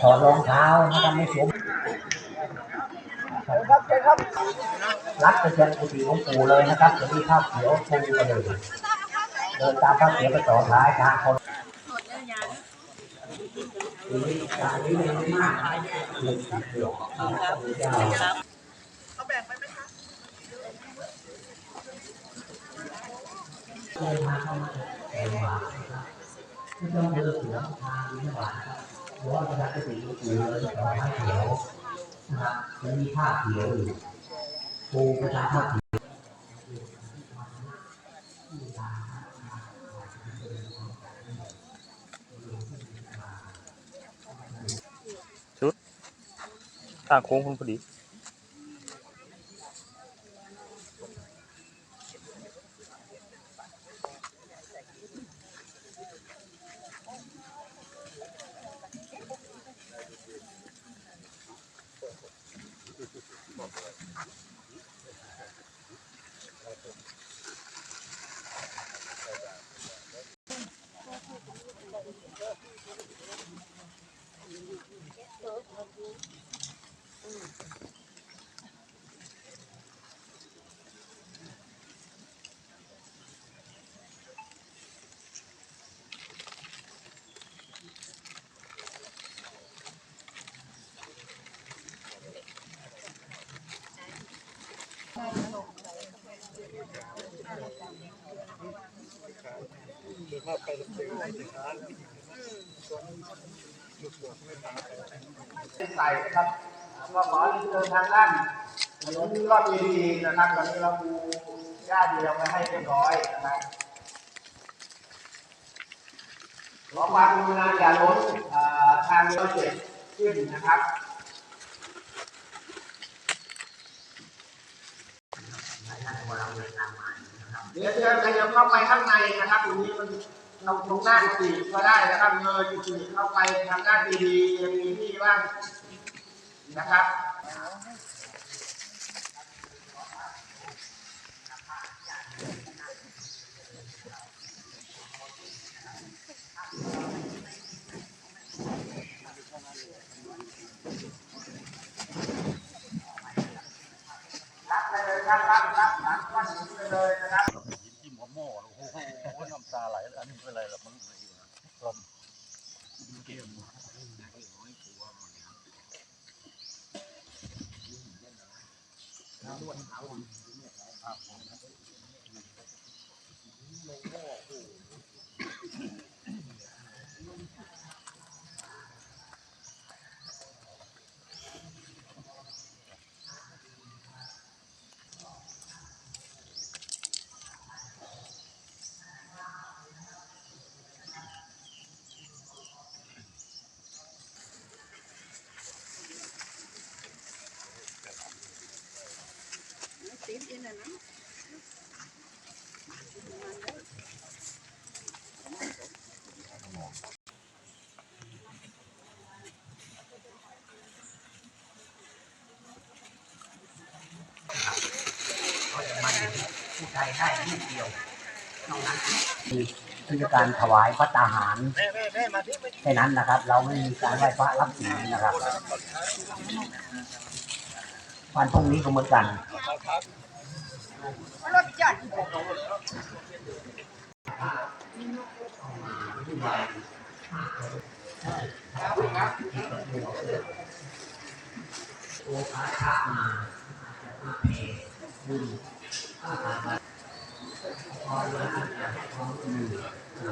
ถอดรองเท้านะครับไม่สวมครับครับรัดไปยันกุฏิของปู่เลยนะครับจะมีข้าวเขียวปูกระเดินเดินตามข้าวเขียวไปต่อท้ายทางคนการนี้เลยไม่มากหนึ่งสิบเดียวเจ้าเอาแบ่งไปไหมคะเดินทาเข้ามา แอนวานะครับไม่ต้องเดินสวนทางนี้หวานครับเพราะว่าประชาชนอยู่ปู่เลยต่อท้ายเขียวนะครับจะมีผ้าเขียวอยู่ปูประชาผ้าเขียวทางโค้งพอดี คุณพอดีใส่นะครับก็ขอเดินทางด้านถนนรอบเวทีนะครับตอนนี้เราดูญาติเดียวมาให้เรียบร้อยนะครับขอความกรุณาอย่าล้นทางเราเจ็ดขึ้นนะครับ เดี๋ยวเชิญขยับเข้าไปข้างในนะครับตรงนี้มันเราตรงหน้ากุฏิก็ได้นะครับเงยกุฏิเข้าไปทางด้านดีๆยังมีที่ว่างนะครับรับเลยครับรับรับรับรับไปเลยนะครับ จิ้มกับหม้อโอ้โหน้ำตาไหลอันนี้เป็นอะไรล่ะมันลมเกม ผู้ชายได้ลูกเดียวนอ กนั้นคือการถวายพระตาหารแค่นั้นนะครับ เราไม่มีการไหว้พระรับศีลนะครับ วันพรุ่งนี้ก็เหมือนกันรถจัดโอภาชะมาอาเพบุญอาภาพรพรมาอาภรอืม